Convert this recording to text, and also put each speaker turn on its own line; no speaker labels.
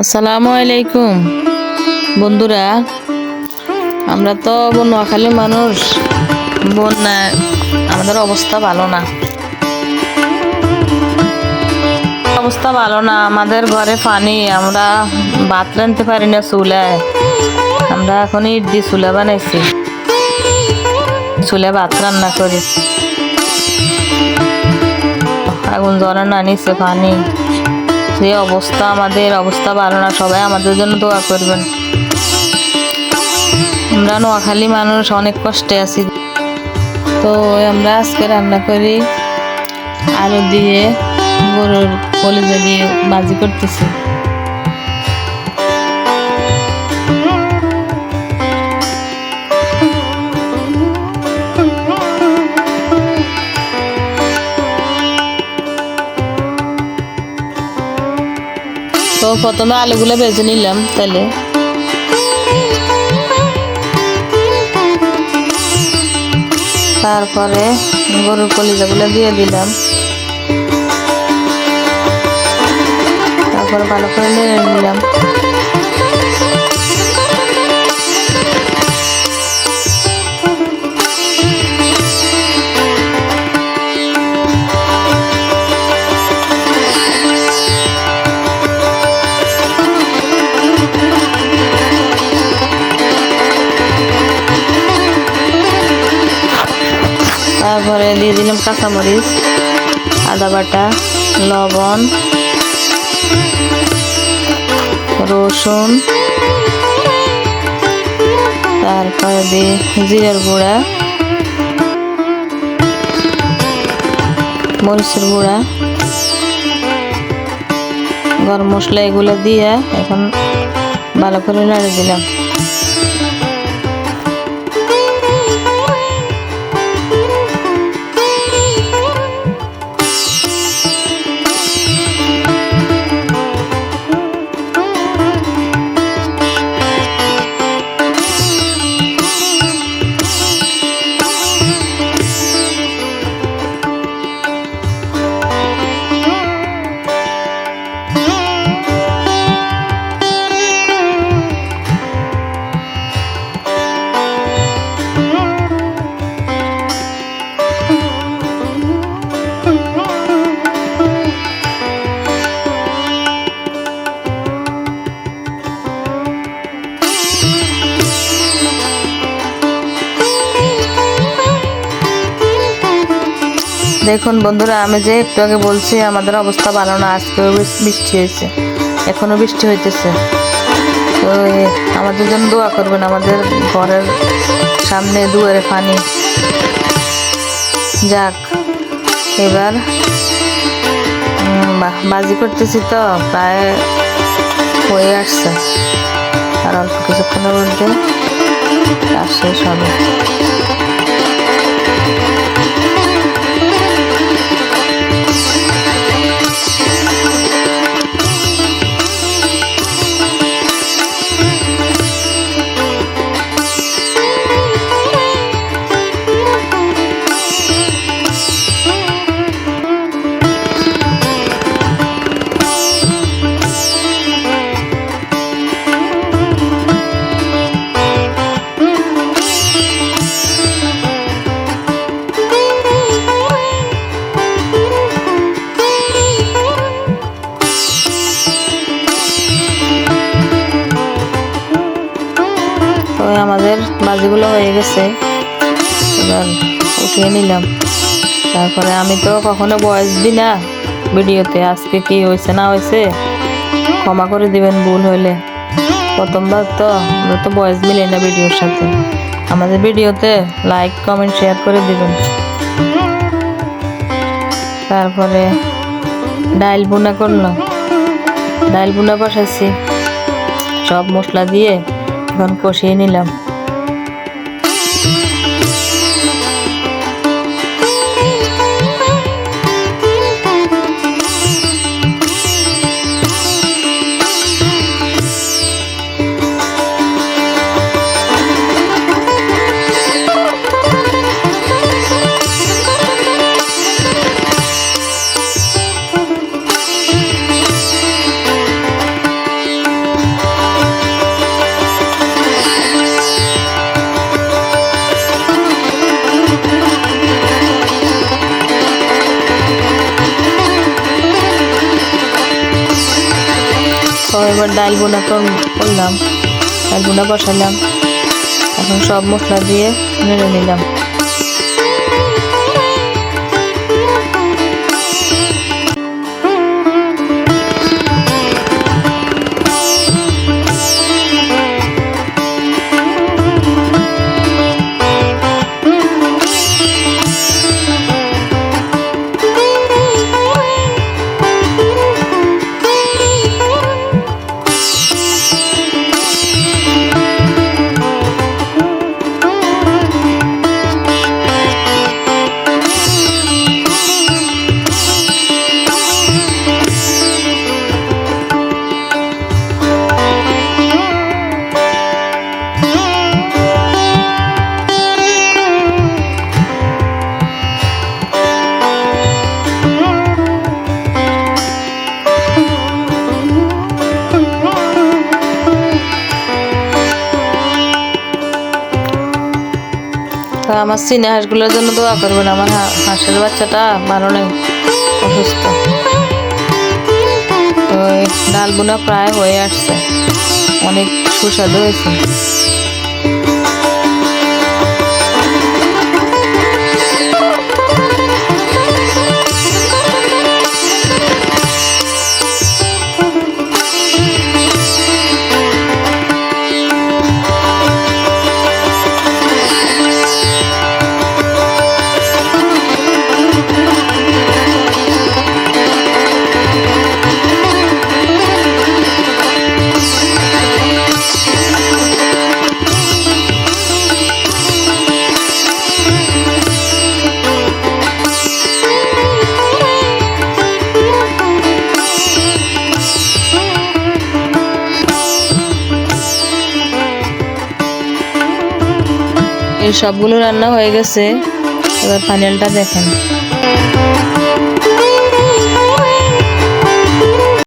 আসসালামু আলাইকুম। বন্ধুরা, আমরা তো নোয়াখালী মানুষ। বন্যা, আমাদের অবস্থা ভালো না। অবস্থা ভালো না। আমাদের ঘরে পানি, আমরা ভাত রাঁধতে পারি না চুলায়। আমরা এখন ইট দিয়ে চুলা বানাইছি। চুলে ভাত রান্না করি। আগুন জ্বলে না, নিচে পানি। যে অবস্থা, আমাদের অবস্থা ভালো না। সবাই আমাদের জন্য দোয়া করবেন। আমরা নোয়াখালী মানুষ, অনেক কষ্টে আছি। তো আমরা আজকে রান্না করি আলু দিয়ে, গরুর কলিজা দিয়ে বাজি করতেছি। প্রথমে আলুগুলো ভেজে নিলাম তেলে তারপরে গরুর কলিজাগুলো দিয়ে দিলাম। তারপরে ভালো করে নেড়ে নিলাম। তারপরে দিয়ে দিলাম কাঁচামরিচ, আদা বাটা, লবণ, রসুন, তারপরে দিয়ে জিরার গুঁড়া, মরিচের গুঁড়া, গরম মশলা এগুলো দিয়ে এখন ভালো করে নাড়ে দিলাম। দেখুন বন্ধুরা, আমি যে একটু আগে বলছি, আমাদের অবস্থা ভালো না, আজকেও বৃষ্টি হয়েছে। এখনও বৃষ্টি হইতেছে। তো আমাদের জন্য দোয়া করবেন, আমাদের ঘরের সামনে দুয়ারে পানি। যাক, এবার বাজি করতেছি তো, প্রায় হয়ে আসছে। আর অল্প কিছুক্ষণের মধ্যে কাজ শেষ হবে। আমাদের বাজিগুলো হয়ে গেছে। এবার উঠিয়ে নিলাম। তারপরে আমি তো কখনো বয়স দিই না ভিডিওতে, আজকে কি হয়েছে না হয়েছে ক্ষমা করে দিবেন ভুল হইলে। প্রথমবার তো, আমরা তো বয়স মিলে না ভিডিওর সাথে। আমাদের ভিডিওতে লাইক কমেন্ট শেয়ার করে দিবেন। তারপরে ডাইল বুনা করলাম। ডাইল বুনা বসাইছি। সব মশলা দিয়ে এখন কষিয়ে নিলাম। এবার ডাল বোনা কর- করলাম। ডাল বোনা বসালাম। এখন সব মশলা দিয়ে নেড়ে নিলাম। তো আমার চিনে হাঁসগুলোর জন্য দোয়া করবেন। আমার হাঁসের বাচ্চাটা ভালো নেই, অসুস্থ। তো ডাল বোনা প্রায় হয়ে আসছে। অনেক সুস্বাদু হয়েছে। সবগুলো রান্না হয়ে গেছে। এবার ফাইনালটা দেখেন।